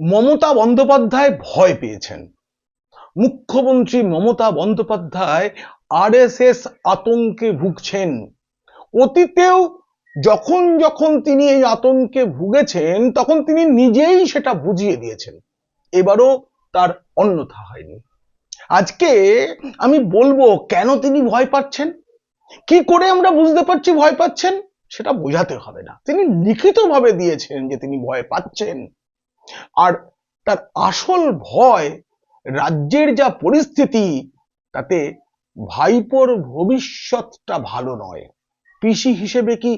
মমতা বন্দ্যোপাধ্যায় ভয় পেয়েছেন। মুখ্যমন্ত্রী মমতা বন্দ্যোপাধ্যায় আরএসএস আতঙ্কে ভুগছেন। অতীতেও যখন যখন তিনি এই আতঙ্কে ভুগেছেন, তখন তিনি নিজেই সেটা বুঝিয়ে দিয়েছেন। এবারও তার অন্যথা হয়নি। আজকে আমি বলব, কেন তিনি ভয় পাচ্ছেন? কি করে আমরা বুঝতে পারছি ভয় পাচ্ছেন? সেটা বোঝাতে হবে না। তিনি লিখিতভাবে দিয়েছেন যে তিনি ভয় পাচ্ছেন। আর তার আসল ভয় রাজ্যের যা পরিস্থিতি, তাতে ভাইপোর ভবিষ্যৎটা ভালো নয়। পিসি হিসেবে কি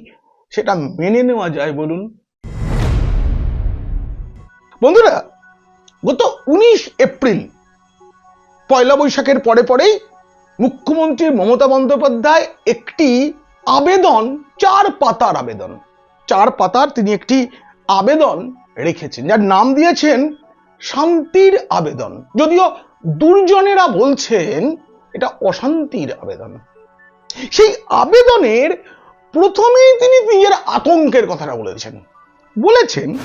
সেটা মেনে নেওয়া যায় বলুন? বন্ধুরা, গত উনিশ এপ্রিল, পয়লা বৈশাখের পরে পরেই মুখ্যমন্ত্রী মমতা বন্দ্যোপাধ্যায় একটি আবেদন, চার পাতার আবেদন, চার পাতার তিনি একটি আবেদন রেখেছেন। যার নাম দিয়েছেন শান্তির আবেদন। যদিও দুর্জনেরা বলছেন এটা অশান্তির আবেদন। সেই আবেদনের প্রথমেই তিনি নিজের আতঙ্কের কথাটা বলেছেন বলেছেন,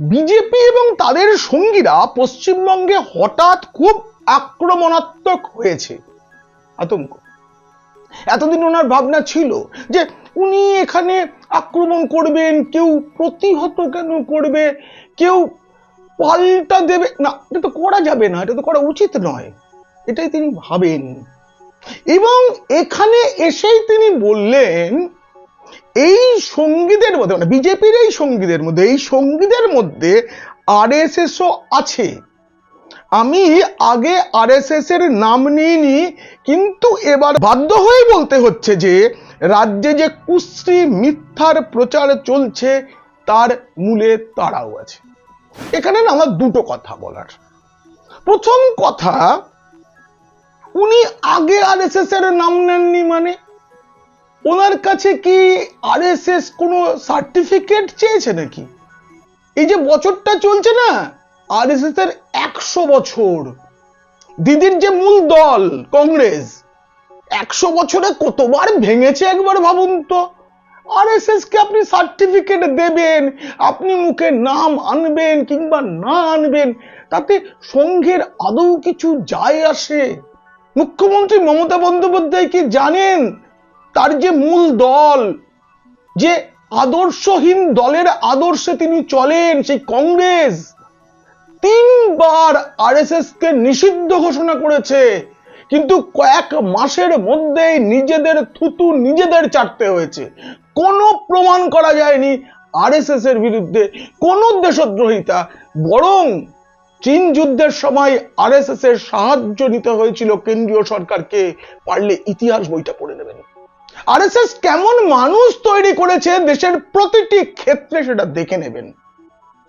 বিজেপি এবং তাদের সঙ্গীরা পশ্চিমবঙ্গে হঠাৎ খুব আক্রমণাত্মক হয়েছে। আতঙ্ক। এতদিন ওনার ভাবনা ছিল যে উনি এখানে আক্রমণ করবেন, কেউ প্রতিহত কেন করবে, কেউ পাল্টা দেবে। না, এটা তো করা যাবে না, এটা তো করা উচিত নয়। এটাই তিনি ভাবেন। এবং এখানে এসেই তিনি বললেন, এই সঙ্গীদের মধ্যে মানে বিজেপির এই সঙ্গীদের মধ্যে, এই সঙ্গীদের মধ্যে আর এস আরএসএসও আছে। আমি আগে আরএসএস এর নাম নিইনি, কিন্তু এবার বাধ্য হয়ে বলতে হচ্ছে যে, রাজ্যে যে কুশ্রী মিথ্যার প্রচার চলছে, তার মূলে তারাও আছে। এখানে না আমার দুটো কথা বলার। প্রথম কথা, উনি আগে আরএসএস এর নাম নেননি মানে? ওনার কাছে কি আরএসএস কোনো সার্টিফিকেট চেয়েছে নাকি? এই যে বছরটা চলছে না আরএসএস এর একশো বছর। দিদির যে মূল দল, কংগ্রেস, একশো বছরে কতবার ভেঙেছে একবার ভাবুন তো। আর এস এস কে আপনি সার্টিফিকেট দেবেন, আপনি মুখে নাম আনবেন কিংবা না আনবেন, তাতে সংঘের আদৌ কিছু যায় আসে। মুখ্যমন্ত্রী মমতা বন্দ্যোপাধ্যায় কি জানেন? তার যে মূল দল, যে আদর্শহীন দলের আদর্শে তিনি চলেন, সেই কংগ্রেস তিনবার আরএসএস কে নিষিদ্ধ ঘোষণা করেছে। কিন্তু কয়েক মাসের মধ্যেই নিজেদের থুতু নিজেদের চাটতে হয়েছে। কোনো প্রমাণ করা যায়নি আরএসএস এর বিরুদ্ধে, কোনো দেশদ্রোহিতা। বরং চীন যুদ্ধের সময় আরএসএস এর সাহায্য নিতে হয়েছিল কেন্দ্রীয় সরকারকে। পারলে ইতিহাস বইটা পড়ে নেবেন। আরএসএস কেমন মানুষ তৈরি করেছে, দেশের প্রতিটি ক্ষেত্রে সেটা দেখে নেবেন।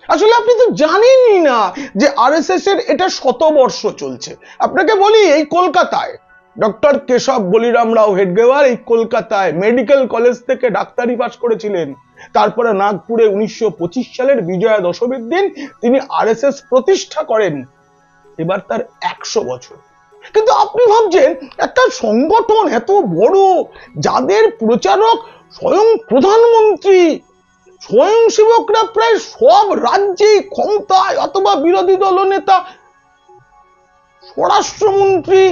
আসলে আপনি তো জানেনই না যে আরএসএস এর এটা শতবর্ষ চলছে। আপনাকে বলি, এই কলকাতায়, ডক্টর কেশব বলিরাম রাও হেডগেওয়ার এই কলকাতায় মেডিকেল কলেজ থেকে ডাক্তারি পাশ করেছিলেন। তারপরে নাগপুরে উনিশশো পঁচিশ সালের বিজয়া দশমীর দিন তিনি আরএসএস প্রতিষ্ঠা করেন। এবার তার একশো বছর। কিন্তু আপনি ভাবছেন, একটা সংগঠন এত বড়, যাদের প্রচারক স্বয়ং প্রধানমন্ত্রী স্বয়ংসেবকরা প্রায় সব রাজ্যে ক্ষমতায় অথবা বিরোধী দল নেতা। স্বরাষ্ট্রমন্ত্রী,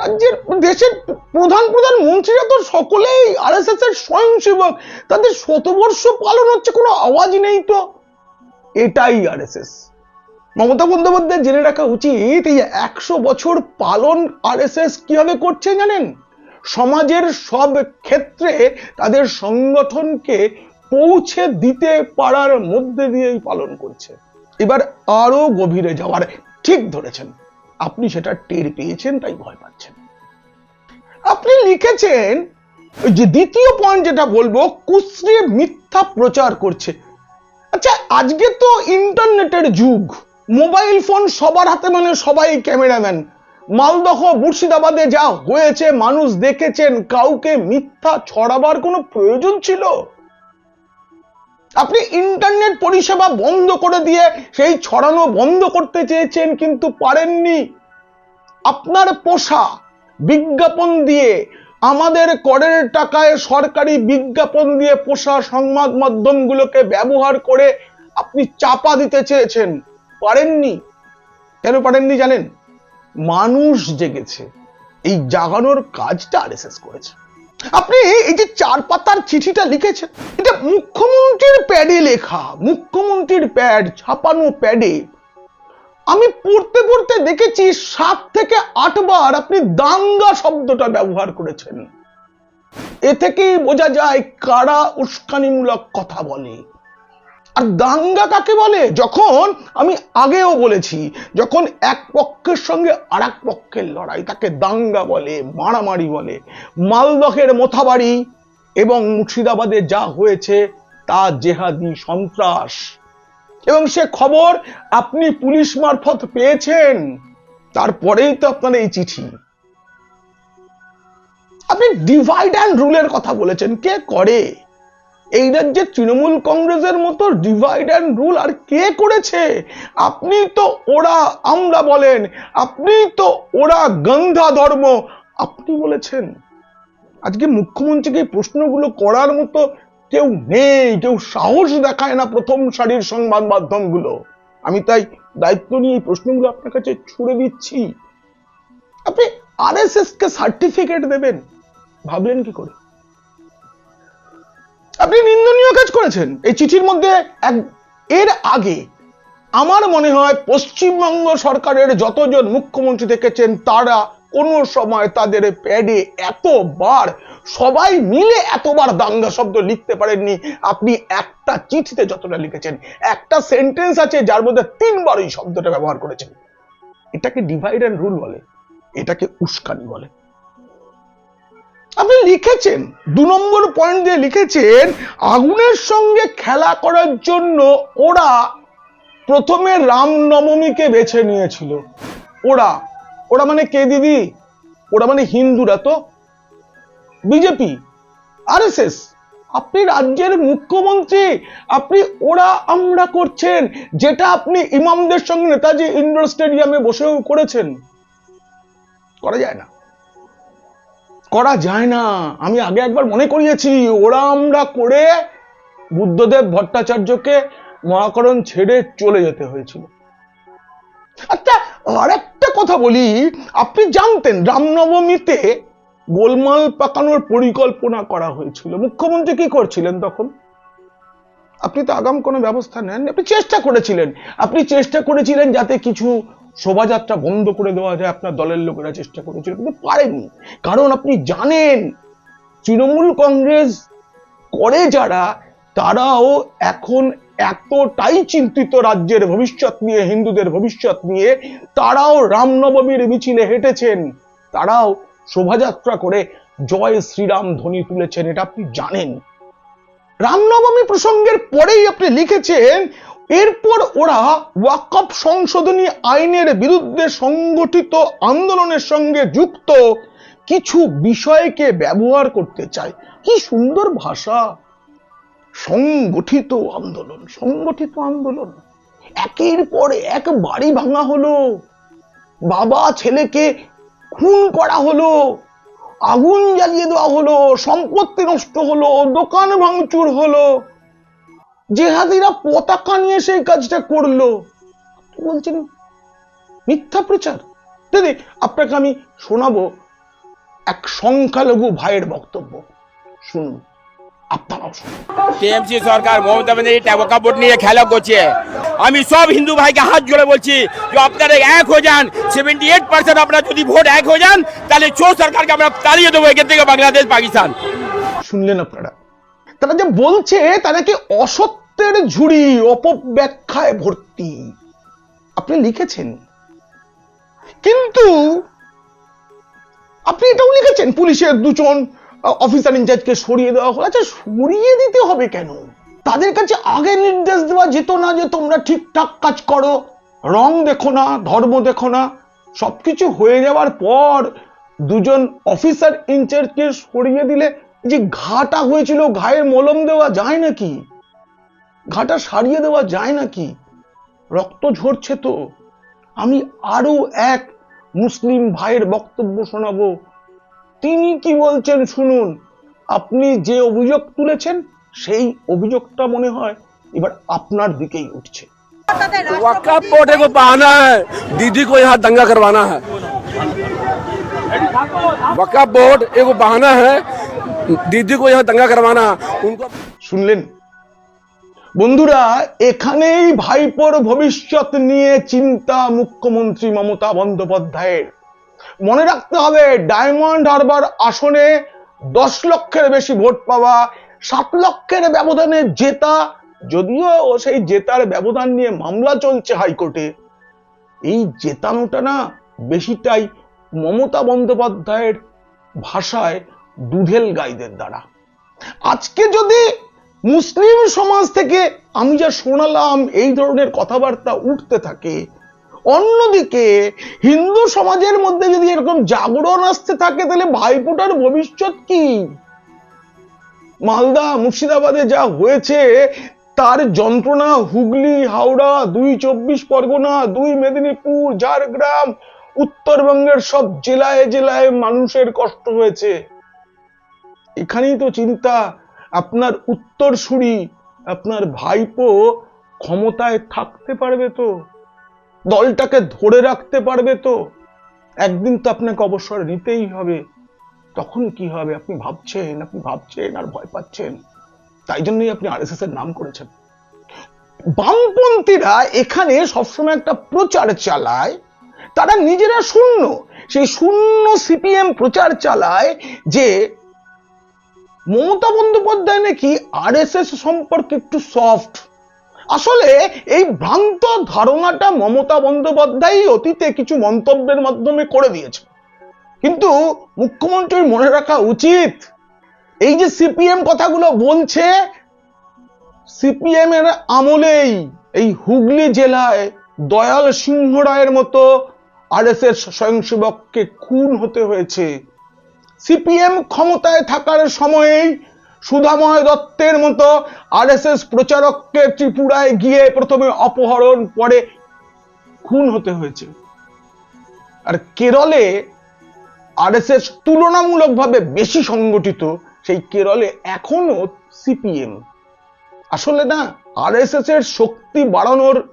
রাজ্যের দেশের প্রধান প্রধান মন্ত্রীরা তো সকলেই আর এস এস এর স্বয়ংসেবক। তাদের শতবর্ষ পালন হচ্ছে কোনো আওয়াজ নেই তো। এটাই R S S Mamata Bandyopadhyay জেনে রাখা উচিত এই একশো বছর পালন আর এস এস কীভাবে করছে জানেন? সমাজের সব ক্ষেত্রে তাদের সংগঠনকে পৌঁছে দিতে পারার মধ্যে দিয়েই পালন করছে। এবার আরও গভীরে যাওয়ার ঠিক ধরেছেন। আপনি সেটা টের পেয়েছেন, তাই ভয় পাচ্ছেন। আপনি লিখেছেন, যে দ্বিতীয় পয়েন্ট যেটা বলব কুশ্রী মিথ্যা প্রচার করছে। আচ্ছা আজকে তো ইন্টারনেটের যুগ। মোবাইল ফোন সবার হাতে মানে সবাই ক্যামেরাম্যান। মালদহ, মুর্শিদাবাদে যা হয়েছে, মানুষ দেখেছেন, কাউকে মিথ্যা ছড়াবার কোনো প্রয়োজন ছিল? আপনি ইন্টারনেট পরিষেবা বন্ধ করে দিয়ে সেই ছড়ানো বন্ধ করতে চেয়েছেন কিন্তু পারেননি। আপনার পোষা বিজ্ঞাপন দিয়ে আমাদের করের টাকায় সরকারি বিজ্ঞাপন দিয়ে পোষা সংবাদ মাধ্যমগুলোকে ব্যবহার করে আপনি চাপা দিতে চেয়েছেন। পারেননি? কেন পারেননি জানেন? মানুষ জেগেছে। এই জাগানোর কাজটা আরএসএস করেছে। আপনি এই যে চার পাতার চিঠিটা লিখেছেন, এটা মুখ্যমন্ত্রীর প্যাডে লেখা, মুখ্যমন্ত্রীর প্যাড, ছাপানো প্যাডে। আমি পড়তে পড়তে দেখেছি সাত থেকে আটবার আপনি দাঙ্গা শব্দটা ব্যবহার করেছেন। এ থেকেই বোঝা যায় কারা উস্কানিমূলক কথা বলে। আর দাঙ্গা কাকে বলে? যখন আমি আগেও বলেছি, যখন এক পক্ষের সঙ্গে আর এক পক্ষের লড়াই, তাকে দাঙ্গা বলে, মারামারি বলে, মালদহের মোথাবাড়ি এবং মুর্শিদাবাদে যা হয়েছে, তা জেহাদি সন্ত্রাস। এবং সে খবর আপনি পুলিশ মারফত পেয়েছেন, তারপরেই তো আপনার এই চিঠি। আপনি ডিভাইড অ্যান্ড রুলের কথা বলেছেন, কে করে? এই রাজ্যে তৃণমূল কংগ্রেসের মতো ডিভাইড অ্যান্ড রুল আর কে করেছে? আপনি তো ওরা আমরা বলেন, আপনি তো ওরা গন্ধা ধর্ম, আপনি বলেছেন। আজকে মুখ্যমন্ত্রীকে প্রশ্নগুলো করার মতো কেউ নেই, কেউ সাহস দেখায় না প্রথম সারির সংবাদ মাধ্যমগুলো। আমি তাই দায়িত্ব নিয়ে এই প্রশ্নগুলো আপনার কাছে ছুড়ে দিচ্ছি। আপনি আরএসএস কে সার্টিফিকেট দেবেন, ভাবলেন কি করে? আপনি নিন্দনীয় কাজ করেছেন। এই চিঠির মধ্যে এক এর আগে আমার মনে হয় পশ্চিমবঙ্গ সরকারের যতজন মুখ্যমন্ত্রী দেখেছেন, তারা কোনো সময় তাদের প্যাডে এতবার সবাই মিলে এতবার দাঙ্গা শব্দ লিখতে পারেননি। আপনি একটা চিঠিতে যতটা লিখেছেন, একটা সেন্টেন্স আছে যার মধ্যে তিনবার ওই শব্দটা ব্যবহার করেছেন। এটাকে ডিভাইড অ্যান্ড রুল বলে? এটাকে উস্কানি বলে? আপনি লিখেছেন, দু নম্বর পয়েন্ট দিয়ে লিখেছেন, আগুনের সঙ্গে খেলা করার জন্য ওরা প্রথমে রামনবমীকে বেছে নিয়েছিল। ওরা ওরা মানে কে দিদি? ওরা মানে হিন্দুরা তো। বিজেপি, আরএসএস, আপনি রাজ্যের মুখ্যমন্ত্রী, আপনি ওরা আমরা করছেন, যেটা আপনি ইমামদের সঙ্গে নেতাজি ইন্ডোর স্টেডিয়ামে বসেও করেছেন। করা যায় না। করা যায় না। আমি আগে একবার মনে করিয়েছি, ওরা আমরা করে বুদ্ধদেব ভট্টাচার্যকে মহাকরণ ছেড়ে চলে যেতে হয়েছিল। আচ্ছা আর একটা কথা বলি, আপনি জানতেন রামনবমীতে গোলমাল পাকানোর পরিকল্পনা করা হয়েছিল। মুখ্যমন্ত্রী কি করছিলেন তখন? আপনি তো আগাম কোনো ব্যবস্থা নেন আপনি চেষ্টা করেছিলেন। আপনি চেষ্টা করেছিলেন যাতে কিছু শোভাযাত্রা বন্ধ করে দেওয়া যায় আপনার দলের লোকেরা চেষ্টা করেছিল কিন্তু পারেনি। কারণ আপনি জানেন, তৃণমূল কংগ্রেস করে যারা, তারাও এখন এতটাই চিন্তিত রাজ্যের ভবিষ্যৎ নিয়ে, হিন্দুদের ভবিষ্যৎ নিয়ে, তারাও রামনবমীর মিছিলে হেঁটেছেন। তারাও শোভাযাত্রা করে জয় শ্রীরাম ধ্বনি তুলেছেন, এটা আপনি জানেন। রামনবমী প্রসঙ্গের পরেই আপনি লিখেছেন এরপর ওরা ওয়াকফ সংশোধনী আইনের বিরুদ্ধে সংগঠিত আন্দোলনের সঙ্গে যুক্ত কিছু বিষয়কে ব্যবহার করতে চায়। কি সুন্দর ভাষা। সংগঠিত আন্দোলন সংগঠিত আন্দোলন। একের পর এক বাড়ি ভাঙা হলো। বাবা ছেলেকে খুন করা হলো। আগুন জ্বালিয়ে দেওয়া হলো। সম্পত্তি নষ্ট হলো। দোকান ভাঙচুর হলো। জেহাদিরা পতাকা নিয়ে সেই কাজটা করল। বলছেন মিথ্যা প্রচার? দিদি আপনাকে আমি শোনাবো এক সংখ্যালঘু ভাইয়ের বক্তব্য। শুনুন আপনারাও শুনুন। টিএমসি সরকার মমতা ব্যানার্জি টাকা ভোট নিয়ে খেলা করছে। আমি সব হিন্দু ভাইকে হাত জোড়ে বলছি যে আপনারা এক হয়ে যান সেভেন্টি এইট পার্সেন্ট আপনারা যদি ভোট এক হয়ে যান তাহলে চোর সরকারকে আমরা তাড়িয়ে দেবো এখান থেকে বাংলাদেশ পাকিস্তান। শুনলেন আপনারা? তারা যে বলছে তা নাকি অসত্যের ঝুড়ি, অপব্যাখ্যায় ভর্তি। আপনি লিখেছেন। কিন্তু আপনি এটাও লিখেছেন, পুলিশের দুজন অফিসার ইনচার্জকে সরিয়ে দেওয়া হলো। আচ্ছা সরিয়ে দিতে হবে কেন? তাদের কাছে আগে নির্দেশ দেওয়া যেত না যে তোমরা ঠিকঠাক কাজ করো। রং দেখো না, ধর্ম দেখো না। সবকিছু হয়ে যাওয়ার পর দুজন অফিসার ইনচার্জকে সরিয়ে দিলে যে ঘাটা হয়েছিল, ঘায়ের মলম দেওয়া যায় নাকি? ঘাটা সারিয়ে দেওয়া যায় নাকি রক্ত ঝরছে তো আমি আরো এক মুসলিম ভাইয়ের বক্তব্য শোনাবো তিনি কি বলছেন শুনুন আপনি যে অভিযোগ তুলেছেন সেই অভিযোগটা মনে হয় এবার আপনার দিকেই উঠছে वक्का पोटे को बहाना है दीदी को यहाँ दंगा करवाना है वक्का बोर्ड एगो बहाना है दीदी को यहाँ दंगा करवाना है उनको শুনলেন বন্ধুরা, এখানেই ভাইপোর ভবিষ্যৎ নিয়ে চিন্তা মুখ্যমন্ত্রী মমতা বন্দ্যোপাধ্যায়ের। মনে রাখতে হবে, ডায়মন্ড হারবার আসনে দশ লক্ষের বেশি ভোট পাওয়া, সাত লক্ষের ব্যবধানে জেতা, যদিও সেই জেতার ব্যবধান নিয়ে মামলা চলছে হাইকোর্টে। এই জেতানোটা না বেশিটাই মমতা বন্দ্যোপাধ্যায়ের ভাষায় দুধেল গাইদের দ্বারা। আজকে যদি মুসলিম সমাজ থেকে আমি যা শোনালাম, এই ধরনের কথাবার্তা উঠতে থাকে। অন্যদিকে, হিন্দু সমাজের মধ্যে যদি এরকম জাগরণ আসতে থাকে, তাহলে ভাইফোঁটার ভবিষ্যৎ কি? মালদা, মুর্শিদাবাদে যা হয়েছে, তার যন্ত্রণা, হুগলি, হাওড়া, দুই চব্বিশ পরগনা, দুই মেদিনীপুর, ঝাড়গ্রাম, উত্তরবঙ্গের সব জেলায় জেলায় মানুষের কষ্ট হয়েছে। এখানেই তো চিন্তা। আপনার উত্তরসূরি, আপনার ভাইপো ক্ষমতায় থাকতে পারবে তো? দলটাকে ধরে রাখতে পারবে তো? একদিন তো আপনাকে অবসর নিতেই হবে। তখন কি হবে? আপনি ভাবছেন আপনি ভাবছেন আর ভয় পাচ্ছেন। তাই জন্যই আপনি আরএসএস এর নাম করেছেন। বামপন্থীরা এখানে সবসময় একটা প্রচার চালায়। তারা নিজেরা শূন্য। সেই শূন্য সিপিএম প্রচার চালায় যে মমতা বন্দ্যোপাধ্যায় নাকি আরএসএস সম্পর্কে একটু সফট আসলে এই ভ্রান্ত ধারণাটা মমতা বন্দ্যোপাধ্যায় অতীতে কিছু মন্তব্যের মাধ্যমে করে দিয়েছে। কিন্তু মুখ্যমন্ত্রীর মনে রাখা উচিত, এই যে সিপিএম কথাগুলো বলছে সিপিএম এর আমলেই এই হুগলি জেলায় দয়াল সিংহ রায়ের মতো আর এস আরএসএস স্বয়ংসেবককে খুন হতে হয়েছে। সিপিএম ক্ষমতায় থাকার সময়েই সুধাময় দত্তের মতো আরএসএস প্রচারককে ত্রিপুরায় গিয়ে প্রথমে অপহরণ পরে খুন হতে হয়েছে। আর কেরলে আরএসএস তুলনামূলকভাবে বেশি সংগঠিত, সেই কেরলে এখনও সিপিএম। আসলে না আরএসএস এর শক্তি বাড়ানোর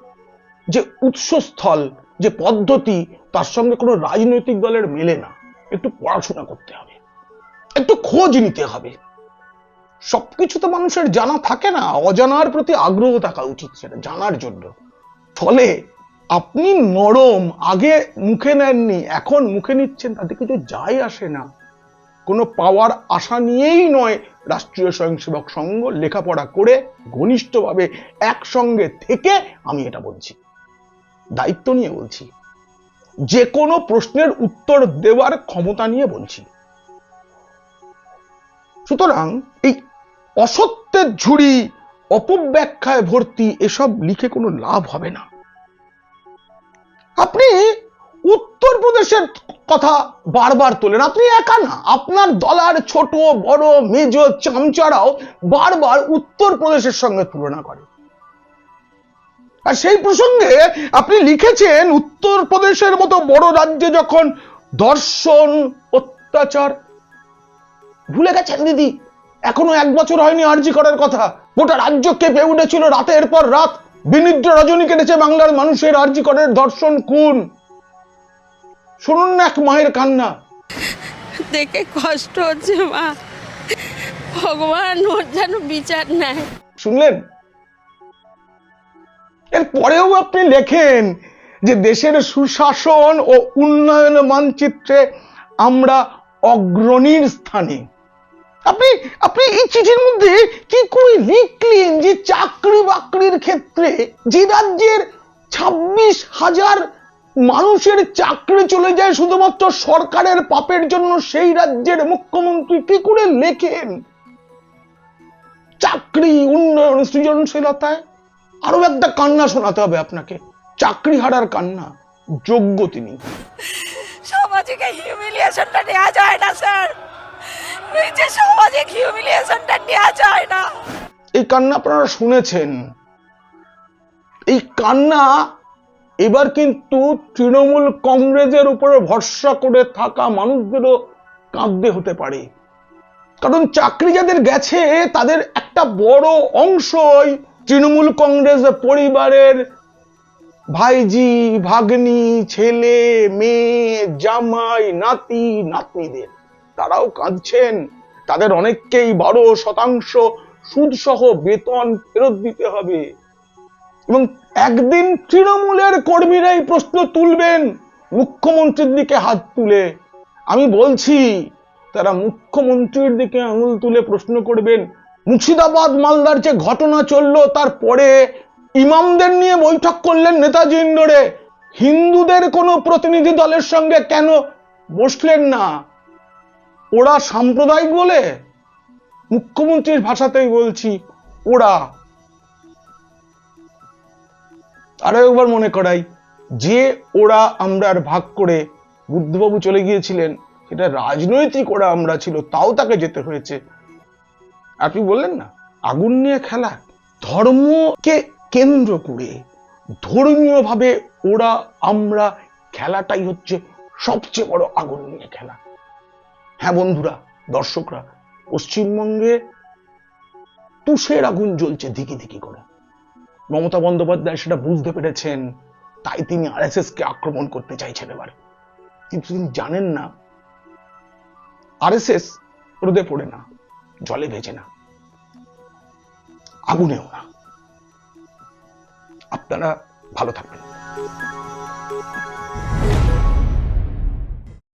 যে উৎসস্থল, যে পদ্ধতি, তার সঙ্গে কোনো রাজনৈতিক দলের মেলে না। একটু পড়াশোনা করতে হবে। একটু খোঁজ নিতে হবে। সবকিছু তো মানুষের জানা থাকে না, অজানার প্রতি আগ্রহ থাকা উচিত সেটা জানার জন্য। ফলে আপনি নরম, আগে মুখে নেননি, এখন মুখে নিচ্ছেন, তাতে কিছু যাই আসে না। কোনো পাওয়ার আশা নিয়েই নয় রাষ্ট্রীয় স্বয়ংসেবক সংঘ লেখাপড়া করে ঘনিষ্ঠভাবে একসঙ্গে থেকে আমি এটা বলছি। দায়িত্ব নিয়ে বলছি। যে কোনো প্রশ্নের উত্তর দেওয়ার ক্ষমতা নিয়ে বলছি। সুতরাং এই অসত্যের ঝুড়ি অপব্যাখ্যায় ভর্তি এসব লিখে কোনো লাভ হবে না। আপনি উত্তরপ্রদেশের কথা বারবার তোলেন। আপনি একা না, আপনার দলার ছোট, বড়, মেজ, চামচারাও বারবার উত্তরপ্রদেশের সঙ্গে তুলনা করে। আর সেই প্রসঙ্গে আপনি লিখেছেন, উত্তরপ্রদেশের মতো বড় রাজ্যে যখন দর্শন, অত্যাচার ভুলে গেছেন দিদি? এখনও এক বছর হয়নি আর্জি করার কথা। গোটা রাজ্য কেঁপে উঠেছিল রাতের পর রাত। বিনিদ্র রজনী কেটেছে বাংলার মানুষের আর্জি করের ধর্ষণ খুন। শুনুন না এক মায়ের কান্না। দেখে কষ্ট হচ্ছে মা। ভগবান ওর যেন বিচার নেয়। শুনলেন? এর পরেও আপনি লেখেন যে দেশের সুশাসন ও উন্নয়ন মানচিত্রে আমরা অগ্রণীর স্থানে। আপনি আপনি এই চিঠির মধ্যে কি করে লিখলেন যে চাকরি বাকরির ক্ষেত্রে যে রাজ্যের ছাব্বিশ হাজার মানুষের চাকরি চলে যায় শুধুমাত্র সরকারের পাপের জন্য, সেই রাজ্যের মুখ্যমন্ত্রী কি করে লেখেন? চাকরি উন্নয়ন সৃজনশীলতায়? আরও একটা কান্না শোনাতে হবে আপনাকে। চাকরি হারার কান্না, যোগ্য তিনি। সামাজিক হিউমিলিয়েশনটা নেওয়া যায় না স্যার হিউমিলিয়েশনটা নেওয়া যায় না। এই কান্না আপনারা শুনেছেন। এই কান্না এবার কিন্তু তৃণমূল কংগ্রেসের উপরে ভরসা করে থাকা মানুষদেরও কাঁদতে হতে পারে। কারণ চাকরি যাদের গেছে, তাদের একটা বড় অংশই তৃণমূল কংগ্রেস পরিবারের ভাইজি, ভাগ্নি, ছেলে, মেয়ে, জামাই, নাতি, নাতনিদের। তারাও কাঁদছেন। তাদের অনেককেই বারো শতাংশ সুদসহ বেতন ফেরত দিতে হবে। এবং একদিন তৃণমূলের কর্মীরাই প্রশ্ন তুলবেন, মুখ্যমন্ত্রীর দিকে হাত তুলে। আমি বলছি, তারা মুখ্যমন্ত্রীর দিকে আঙুল তুলে প্রশ্ন করবেন, মুর্শিদাবাদ মালদার যে ঘটনা চলল তারপরে ইমামদের নিয়ে বৈঠক করলেন নেতাজি ইন্দোরে। হিন্দুদের কোনো প্রতিনিধি দলের সঙ্গে কেন বসলেন না? ওরা সাম্প্রদায়িক বলে? মুখ্যমন্ত্রীর ভাষাতেই বলছি, ওরা। আরও একবার মনে করাই, যে ওরা আমরা আর ভাগ করে বুদ্ধবাবু চলে গিয়েছিলেন, সেটা রাজনৈতিক ওরা আমরা ছিল, তাও তাকে যেতে হয়েছে। আপনি বললেন না, আগুন নিয়ে খেলা, ধর্মকে কেন্দ্র করে ধর্মীয় ভাবে ওরা, আমরা খেলাটাই হচ্ছে সবচেয়ে বড় আগুন নিয়ে খেলা। হ্যাঁ বন্ধুরা, দর্শকরা, পশ্চিমবঙ্গে তুষের আগুন জ্বলছে ধিকি ধিকি করে। মমতা বন্দ্যোপাধ্যায় সেটা বুঝতে পেরেছেন, তাই তিনি আরএসএস কে আক্রমণ করতে চাইছেন এবার। কিন্তু তিনি জানেন না আর এস এস রোদে পড়ে না, জলে ভেজে না, আগুনেও না। আপনারা ভালো থাকবেন।